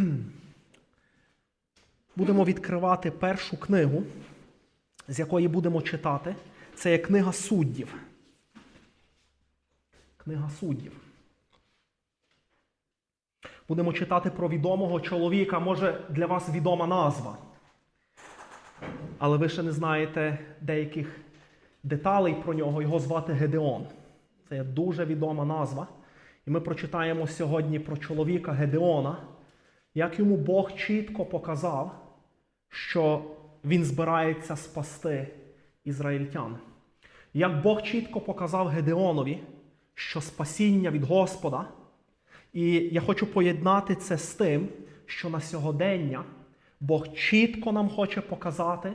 Будемо відкривати першу книгу, з якої будемо читати. Це є книга суддів. Книга суддів. Будемо читати про відомого чоловіка, може для вас відома назва. Але ви ще не знаєте деяких деталей про нього. Його звати Гедеон. Це є дуже відома назва. І ми прочитаємо сьогодні про чоловіка Гедеона, як йому Бог чітко показав, що він збирається спасти ізраїльтян. Як Бог чітко показав Гедеонові, що спасіння від Господа. І я хочу поєднати це з тим, що на сьогодення Бог чітко нам хоче показати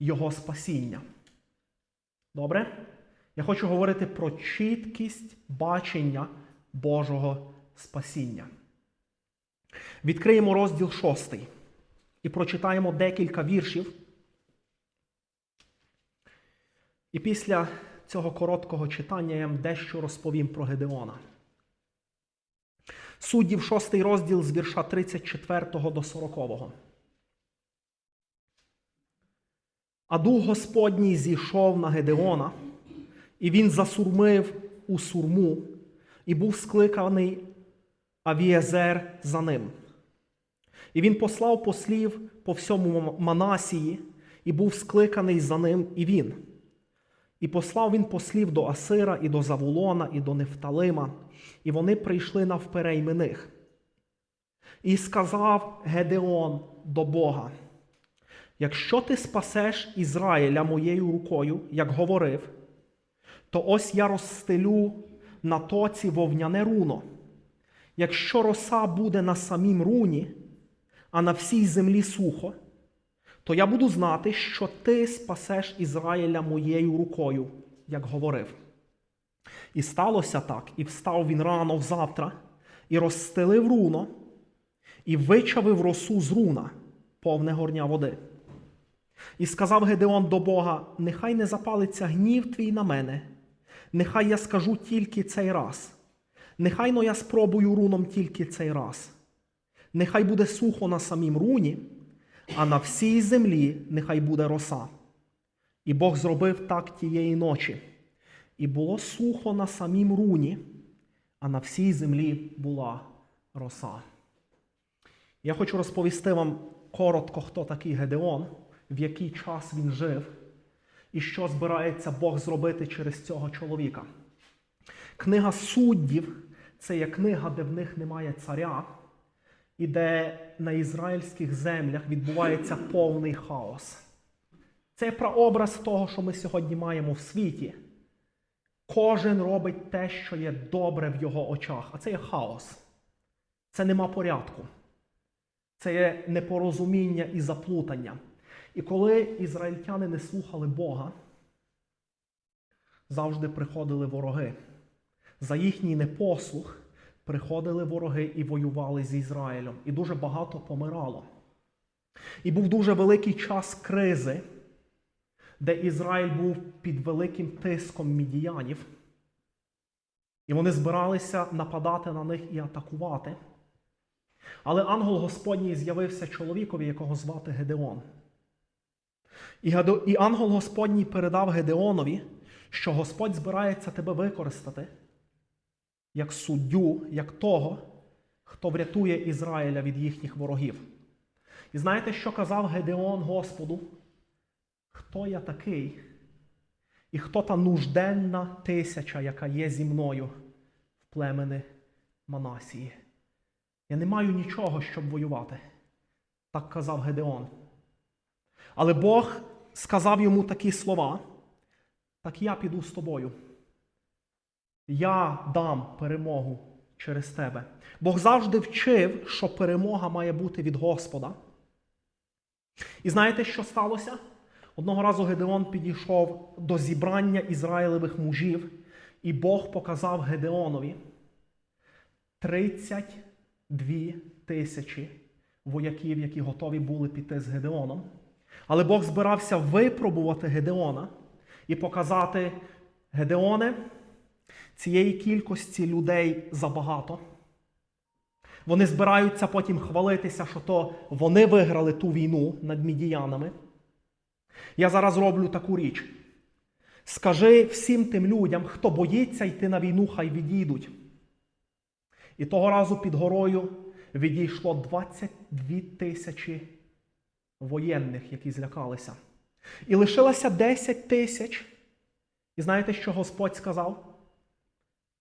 Його спасіння. Добре? Я хочу говорити про чіткість бачення Божого спасіння. Відкриємо розділ 6 і прочитаємо декілька віршів. І після цього короткого читання я вам дещо розповім про Гедеона. Суддів 6 розділ з вірша 34 до 40. А дух Господній зійшов на Гедеона, і він засурмив у сурму, і був скликаний Авієзер за ним. І він послав послів по всьому Манасії, і був скликаний за ним і він. І послав він послів до Асира, і до Завулона, і до Нефталима, і вони прийшли навпереймених. І сказав Гедеон до Бога: Якщо ти спасеш Ізраїля моєю рукою, як говорив, то ось я розстелю на тоці вовняне руно. Якщо роса буде на самім руні, а на всій землі сухо, то я буду знати, що ти спасеш Ізраїля моєю рукою, як говорив. І сталося так, і встав він рано взавтра, і розстелив руно, і вичавив росу з руна, повне горня води. І сказав Гедеон до Бога: Нехай не запалиться гнів твій на мене, нехай я скажу тільки цей раз, нехай но я спробую руном тільки цей раз. Нехай буде сухо на самім руні, а на всій землі нехай буде роса. І Бог зробив так тієї ночі. І було сухо на самім руні, а на всій землі була роса. Я хочу розповісти вам коротко, хто такий Гедеон, в який час він жив, і що збирається Бог зробити через цього чоловіка. Книга суддів це є книга, де в них немає царя, і де на ізраїльських землях відбувається повний хаос. Це прообраз того, що ми сьогодні маємо в світі. Кожен робить те, що є добре в його очах, а це є хаос. Це нема порядку. Це є непорозуміння і заплутання. І коли ізраїльтяни не слухали Бога, завжди приходили вороги. За їхній непослух приходили вороги і воювали з Ізраїлем. І дуже багато помирало. І був дуже великий час кризи, де Ізраїль був під великим тиском мідіянів. І вони збиралися нападати на них і атакувати. Але ангел Господній з'явився чоловікові, якого звати Гедеон. І, ангел Господній передав Гедеонові, що Господь збирається тебе використати як суддю, як того, хто врятує Ізраїля від їхніх ворогів. І знаєте, що казав Гедеон Господу? Хто я такий? І хто та нужденна тисяча, яка є зі мною в племени Манасії? Я не маю нічого, щоб воювати. Так казав Гедеон. Але Бог сказав йому такі слова: так я піду з тобою. Я дам перемогу через тебе. Бог завжди вчив, що перемога має бути від Господа. І знаєте, що сталося? Одного разу Гедеон підійшов до зібрання Ізраїлевих мужів, і Бог показав Гедеонові 32 тисячі вояків, які готові були піти з Гедеоном. Але Бог збирався випробувати Гедеона і показати Гедеоне, цієї кількості людей забагато. Вони збираються потім хвалитися, що то вони виграли ту війну над мідіянами. Я зараз роблю таку річ. Скажи всім тим людям, хто боїться йти на війну, хай відійдуть. І того разу під горою відійшло 22 тисячі воєнних, які злякалися. І лишилося 10 тисяч. І знаєте, що Господь сказав?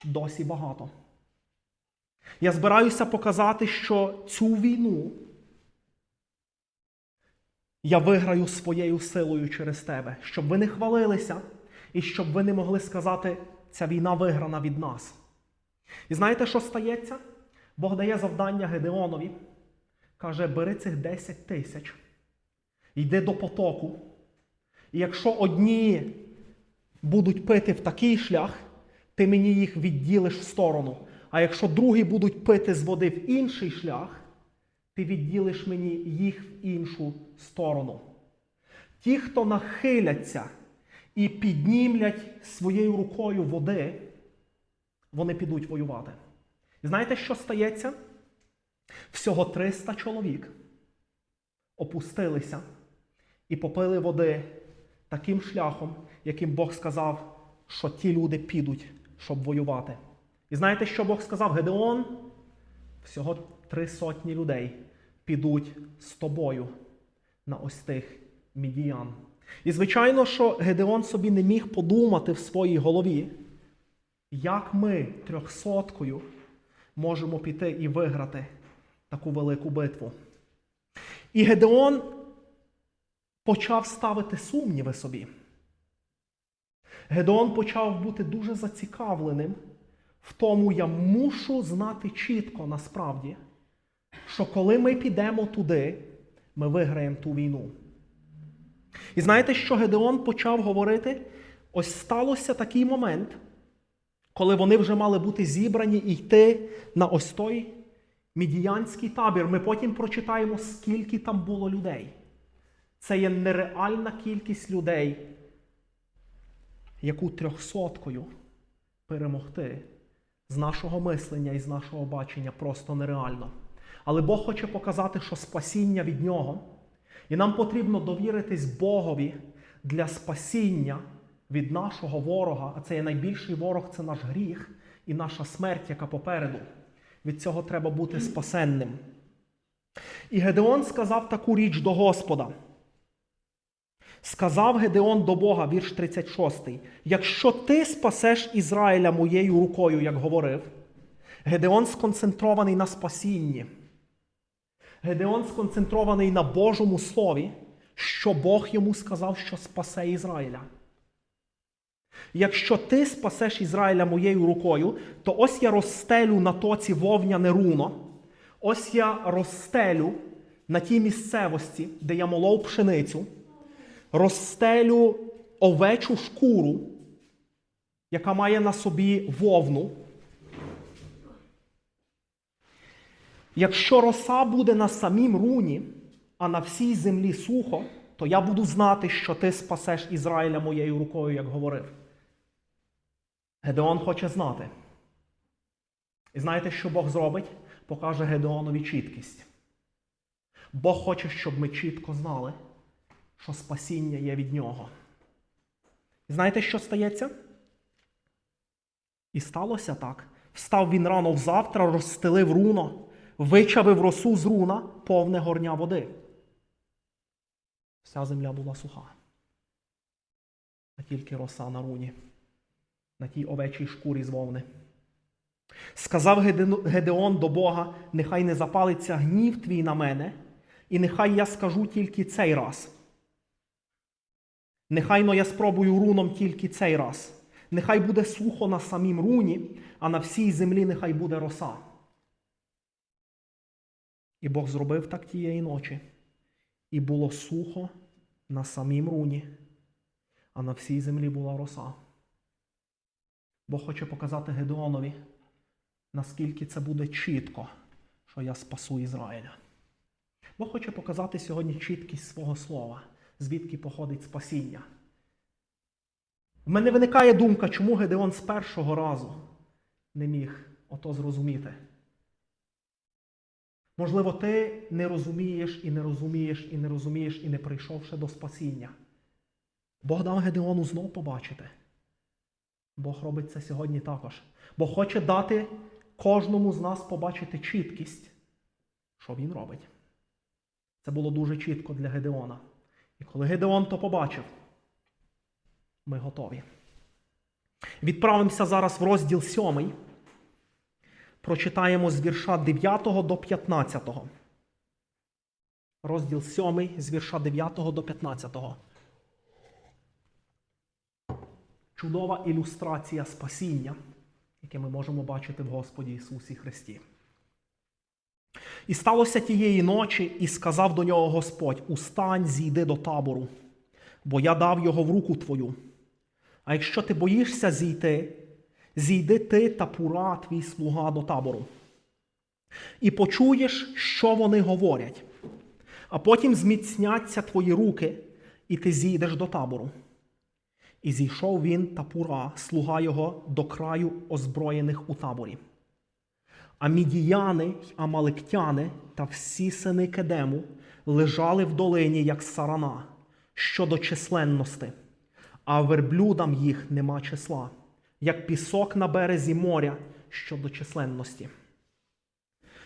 Досі багато. Я збираюся показати, що цю війну я виграю своєю силою через тебе, щоб ви не хвалилися і щоб ви не могли сказати, ця війна виграна від нас. І знаєте, що стається? Бог дає завдання Гедеонові, каже: бери цих 10 тисяч, йди до потоку. І якщо одні будуть пити в такий шлях, ти мені їх відділиш в сторону. А якщо другі будуть пити з води в інший шлях, ти відділиш мені їх в іншу сторону. Ті, хто нахиляться і піднімлять своєю рукою води, вони підуть воювати. І знаєте, що стається? Всього 300 чоловік опустилися і попили води таким шляхом, яким Бог сказав, що ті люди підуть, щоб воювати. І знаєте, що Бог сказав? Гедеон, всього три сотні людей підуть з тобою на ось тих мідіян. І звичайно, що Гедеон собі не міг подумати в своїй голові, як ми трьохсоткою можемо піти і виграти таку велику битву. І Гедеон почав ставити сумніви собі. Гедеон почав бути дуже зацікавленим в тому, я мушу знати чітко насправді, що коли ми підемо туди, ми виграємо ту війну. І знаєте, що Гедеон почав говорити? Ось сталося такий момент, коли вони вже мали бути зібрані і йти на ось той мідіянський табір. Ми потім прочитаємо, скільки там було людей. Це є нереальна кількість людей, яку трьохсоткою перемогти з нашого мислення і з нашого бачення просто нереально. Але Бог хоче показати, що спасіння від нього, і нам потрібно довіритись Богові для спасіння від нашого ворога, а це є найбільший ворог це наш гріх і наша смерть, яка попереду. Від цього треба бути спасенним. І Гедеон сказав таку річ до Господа. Сказав Гедеон до Бога, вірш 36. Якщо ти спасеш Ізраїля моєю рукою, як говорив, Гедеон сконцентрований на спасінні. Гедеон сконцентрований на Божому Слові, що Бог йому сказав, що спасе Ізраїля. Якщо ти спасеш Ізраїля моєю рукою, то ось я розстелю на тоці вовняне руно, ось я розстелю на тій місцевості, де я молов пшеницю, розстелю овечу шкуру, яка має на собі вовну. Якщо роса буде на самім руні, а на всій землі сухо, то я буду знати, що ти спасеш Ізраїля моєю рукою, як говорив. Гедеон хоче знати. І знаєте, що Бог зробить? Покаже Гедеонові чіткість. Бог хоче, щоб ми чітко знали, що спасіння є від нього. І знаєте, що стається? І сталося так. Встав він рано взавтра, розстелив руно, вичавив росу з руна, повне горня води. Вся земля була суха. А тільки роса на руні, на тій овечій шкурі з вовни. Сказав Гедеон до Бога: нехай не запалиться гнів твій на мене, і нехай я скажу тільки цей раз. Нехайно я спробую руном тільки цей раз. Нехай буде сухо на самім руні, а на всій землі нехай буде роса. І Бог зробив так тієї ночі. І було сухо на самім руні, а на всій землі була роса. Бог хоче показати Гедеонові, наскільки це буде чітко, що я спасу Ізраїля. Бог хоче показати сьогодні чіткість свого слова, звідки походить спасіння. В мене виникає думка, чому Гедеон з першого разу не міг ото зрозуміти. Можливо, ти не розумієш і не розумієш, і не розумієш, і не прийшов ще до спасіння. Бог дав Гедеону знов побачити. Бог робить це сьогодні також. Бог хоче дати кожному з нас побачити чіткість, що він робить. Це було дуже чітко для Гедеона. І коли Гедеон то побачив, ми готові. Відправимося зараз в розділ 7. Прочитаємо з вірша 9 до 15. Розділ 7 з вірша 9 до 15. Чудова ілюстрація спасіння, яке ми можемо бачити в Господі Ісусі Христі. І сталося тієї ночі, і сказав до нього Господь: Устань, зійди до табору, бо я дав його в руку твою. А якщо ти боїшся зійти, зійди ти та пура твій слуга до табору. І почуєш, що вони говорять, а потім зміцняться твої руки, і ти зійдеш до табору. І зійшов він та пура, слуга його, до краю озброєних у таборі. А мідіяни й амаликтяни та всі сини Кедему лежали в долині, як сарана, щодо численності, а верблюдам їх нема числа, як пісок на березі моря щодо численності.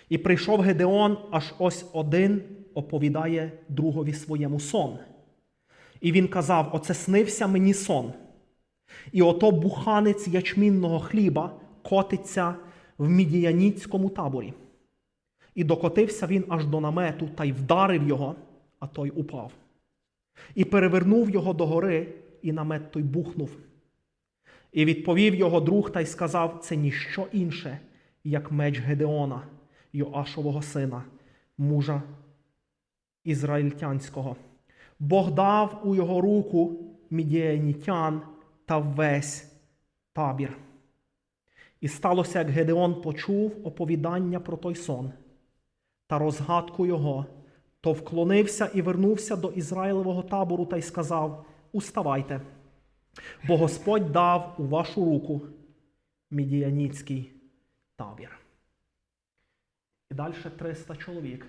І прийшов Гедеон, аж ось один оповідає другові своєму сон. І він казав: Оце снився мені сон. І ото буханець ячмінного хліба котиться в мідіяніцькому таборі. І докотився він аж до намету та й вдарив його, а той упав. І перевернув його догори, і намет той бухнув. І відповів його друг та й сказав: це ніщо інше, як меч Гедеона, Йоашового сина, мужа ізраїльтянського. Бог дав у його руку мідіанітян та весь табір. І сталося, як Гедеон почув оповідання про той сон та розгадку його, то вклонився і вернувся до Ізраїлевого табору та й сказав: Уставайте, бо Господь дав у вашу руку мідіаніцький табір. І далі 300 чоловік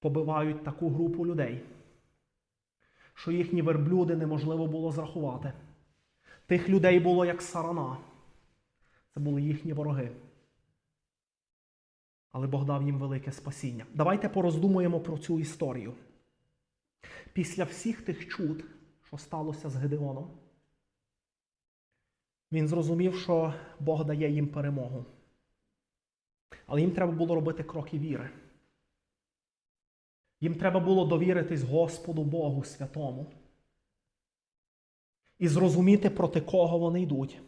побивають таку групу людей, що їхні верблюди неможливо було зрахувати. Тих людей було як сарана. Це були їхні вороги. Але Бог дав їм велике спасіння. Давайте пороздумуємо про цю історію. Після всіх тих чуд, що сталося з Гедеоном, він зрозумів, що Бог дає їм перемогу. Але їм треба було робити кроки віри. Їм треба було довіритись Господу Богу Святому і зрозуміти, проти кого вони йдуть,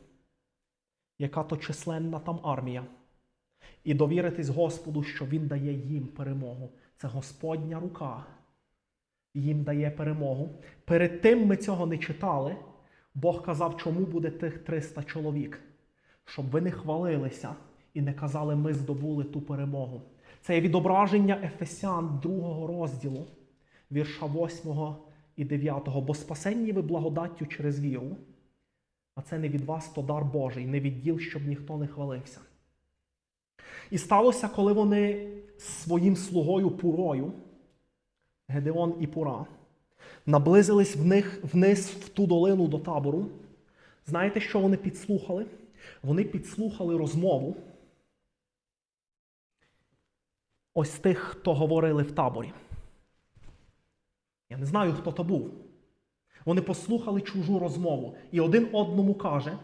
яка то численна там армія, і довіритись Господу, що Він дає їм перемогу. Це Господня рука їм дає перемогу. Перед тим ми цього не читали. Бог казав, чому буде тих 300 чоловік, щоб ви не хвалилися і не казали, ми здобули ту перемогу. Це є відображення Ефесян 2 розділу, вірша 8 і 9. Бо спасенні ви благодаттю через віру, а це не від вас, то дар Божий, не від діл, щоб ніхто не хвалився. І сталося, коли вони своїм слугою Пурою, Гедеон і Пура, наблизились в них вниз в ту долину до табору. Знаєте, що вони підслухали? Вони підслухали розмову ось тих, хто говорили в таборі. Я не знаю, хто то був. Вони послухали чужу розмову, і один одному каже,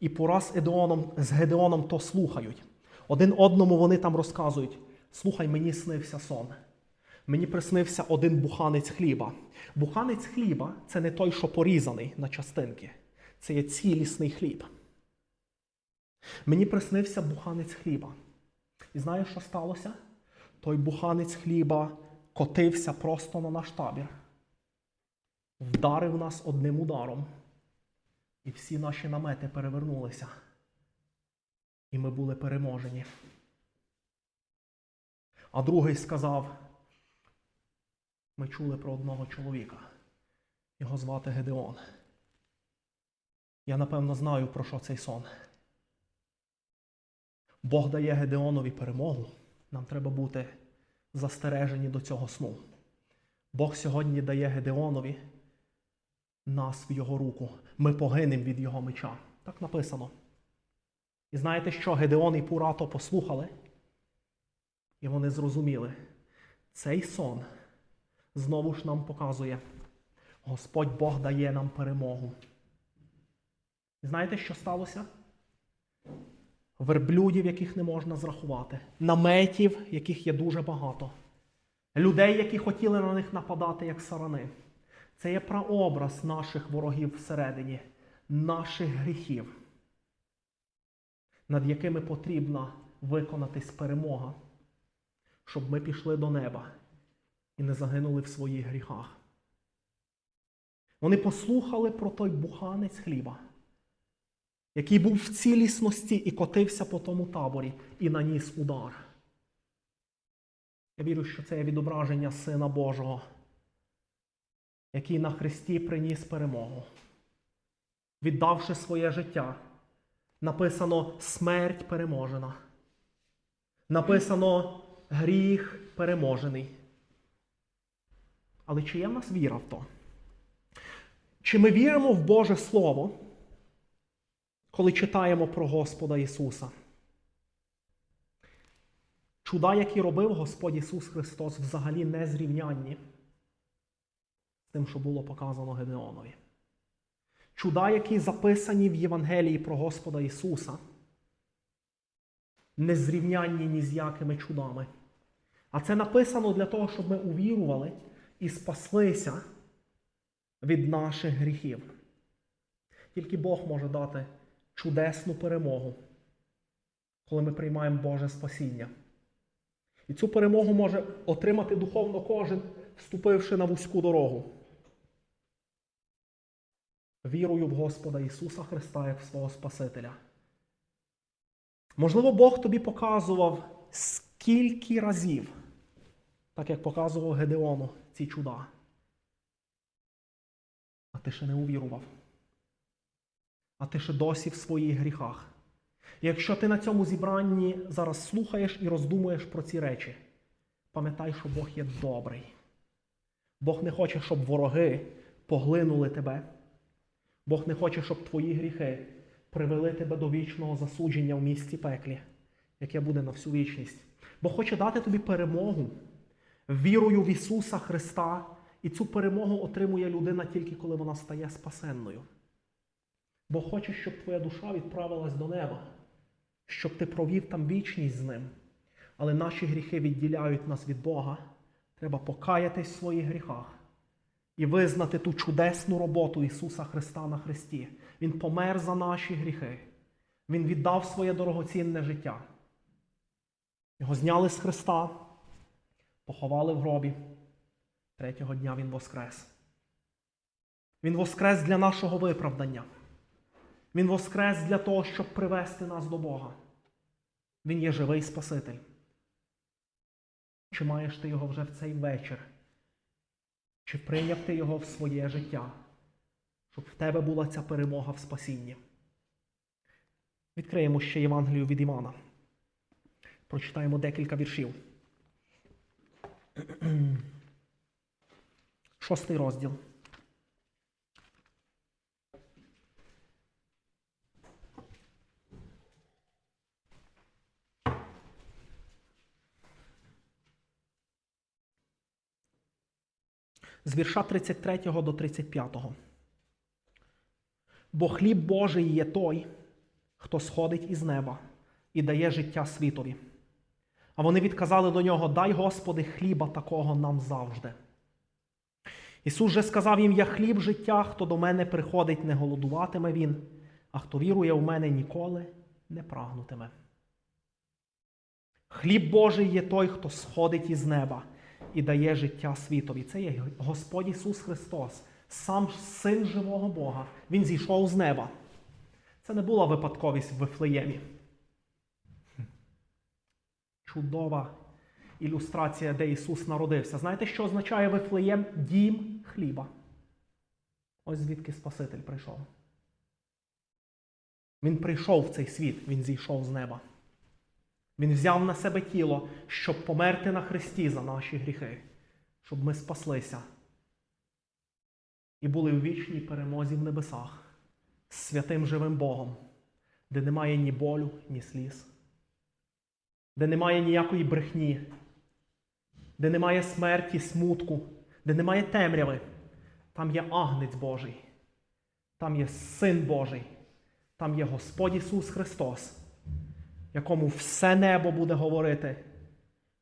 і пора з Едеоном, з Гедеоном то слухають. Один одному вони там розказують: слухай, мені снився сон. Мені приснився один буханець хліба. Буханець хліба це не той, що порізаний на частинки. Це є цілісний хліб. Мені приснився буханець хліба. І знаєш, що сталося? Той буханець хліба котився просто на наш табір, вдарив нас одним ударом, і всі наші намети перевернулися. І ми були переможені. А другий сказав: ми чули про одного чоловіка. Його звати Гедеон. Я напевно знаю, про що цей сон. Бог дає Гедеонові перемогу. Нам треба бути застережені до цього сну. Бог сьогодні дає Гедеонові нас в його руку. Ми погинемо від його меча. Так написано. І знаєте, що Гедеон і Пурато послухали? І вони зрозуміли, цей сон знову ж нам показує, Господь Бог дає нам перемогу. І знаєте, що сталося? Верблюдів, яких не можна зрахувати, наметів, яких є дуже багато, людей, які хотіли на них нападати, як сарани. Це є прообраз наших ворогів всередині, наших гріхів, над якими потрібно виконатись перемога, щоб ми пішли до неба і не загинули в своїх гріхах. Вони послухали про той буханець хліба, який був в цілісності і котився по тому таборі, і наніс удар. Я вірю, що це є відображення Сина Божого, який на Христі приніс перемогу, віддавши своє життя. Написано смерть переможена. Написано гріх переможений. Але чи є в нас віра в то? Чи ми віримо в Боже Слово, коли читаємо про Господа Ісуса? Чуда, які робив Господь Ісус Христос, взагалі не зрівнянні з тим, що було показано Гедеонові. Чуда, які записані в Євангелії про Господа Ісуса, не зрівнянні ні з якими чудами. А це написано для того, щоб ми увірували і спаслися від наших гріхів. Тільки Бог може дати чудесну перемогу, коли ми приймаємо Боже спасіння. І цю перемогу може отримати духовно кожен, вступивши на вузьку дорогу. Вірую в Господа Ісуса Христа як в свого Спасителя. Можливо, Бог тобі показував скільки разів, так як показував Гедеону ці чуда. А ти ще не увірував. А ти ще досі в своїх гріхах. Якщо ти на цьому зібранні зараз слухаєш і роздумуєш про ці речі, пам'ятай, що Бог є добрий. Бог не хоче, щоб вороги поглинули тебе. Бог не хоче, щоб твої гріхи привели тебе до вічного засудження в місті пеклі, яке буде на всю вічність. Бог хоче дати тобі перемогу вірою в Ісуса Христа, і цю перемогу отримує людина тільки коли вона стає спасенною. Бог хоче, щоб твоя душа відправилась до неба, щоб ти провів там вічність з ним. Але наші гріхи відділяють нас від Бога. Треба покаятись в своїх гріхах і визнати ту чудесну роботу Ісуса Христа на Христі. Він помер за наші гріхи. Він віддав своє дорогоцінне життя. Його зняли з Христа, поховали в гробі. Третього дня Він воскрес. Він воскрес для нашого виправдання. Він воскрес для того, щоб привести нас до Бога. Він є живий Спаситель. Чи маєш ти його вже в цей вечір? Чи прийняв ти його в своє життя, щоб в тебе була ця перемога в спасінні? Відкриємо ще Євангелію від Івана. Прочитаємо декілька віршів. Шостий розділ. З вірша 33 до 35. Бо хліб Божий є той, хто сходить із неба і дає життя світові. А вони відказали до нього: Дай, Господи, хліба такого нам завжди. Ісус же сказав їм: Я хліб життя, хто до мене приходить, не голодуватиме він, а хто вірує в мене ніколи не прагнутиме. Хліб Божий є той, хто сходить із неба і дає життя світові. Це є Господь Ісус Христос, сам Син живого Бога. Він зійшов з неба. Це не була випадковість в Вифлеємі. Чудова ілюстрація, де Ісус народився. Знаєте, що означає Вифлеєм? Дім хліба. Ось звідки Спаситель прийшов. Він прийшов в цей світ, Він зійшов з неба. Він взяв на себе тіло, щоб померти на Христі за наші гріхи, щоб ми спаслися і були в вічній перемозі в небесах з святим живим Богом, де немає ні болю, ні сліз, де немає ніякої брехні, де немає смерті, смутку, де немає темряви. Там є агнець Божий, там є Син Божий, там є Господь Ісус Христос, якому все небо буде говорити,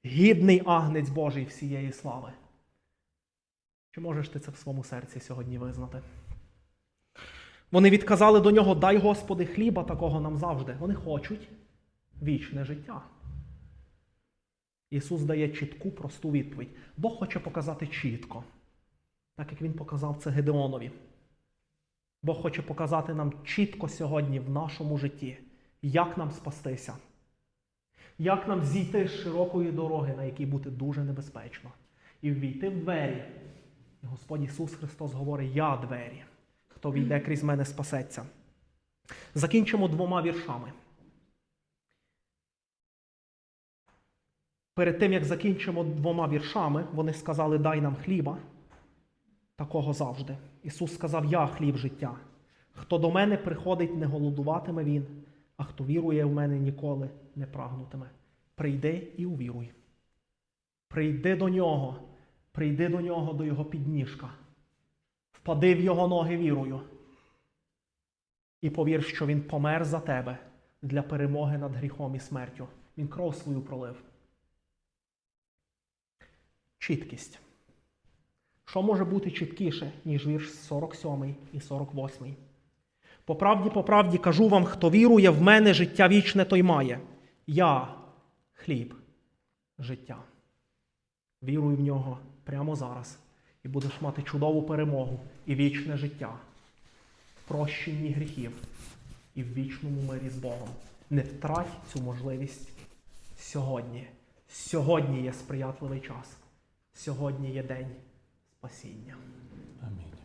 гідний агнець Божий всієї слави. Чи можеш ти це в своєму серці сьогодні визнати? Вони відказали до нього, дай Господи хліба такого нам завжди. Вони хочуть вічне життя. Ісус дає чітку, просту відповідь. Бог хоче показати чітко, так як Він показав це Гедеонові. Бог хоче показати нам чітко сьогодні в нашому житті, як нам спастися, як нам зійти з широкої дороги, на якій бути дуже небезпечно, і ввійти в двері. І Господь Ісус Христос говорить: Я двері. Хто війде крізь мене, спасеться. Закінчимо двома віршами. Перед тим, як закінчимо двома віршами, вони сказали: Дай нам хліба. Такого завжди. Ісус сказав: Я хліб життя. Хто до мене приходить, не голодуватиме він, а хто вірує в мене, ніколи не прагнутиме. Прийди і увіруй. Прийди до нього, прийди до нього, до його підніжка. Впади в його ноги вірою. І повір, що він помер за тебе для перемоги над гріхом і смертю. Він кров свою пролив. Чіткість. Що може бути чіткіше, ніж вірш 47 і 48? По правді, по правді кажу вам, хто вірує в мене, життя вічне, той має. Я хліб життя. Віруй в нього прямо зараз, і будеш мати чудову перемогу і вічне життя, прощенні гріхів і в вічному мирі з Богом. Не втрать цю можливість сьогодні. Сьогодні є сприятливий час. Сьогодні є день спасіння. Амінь.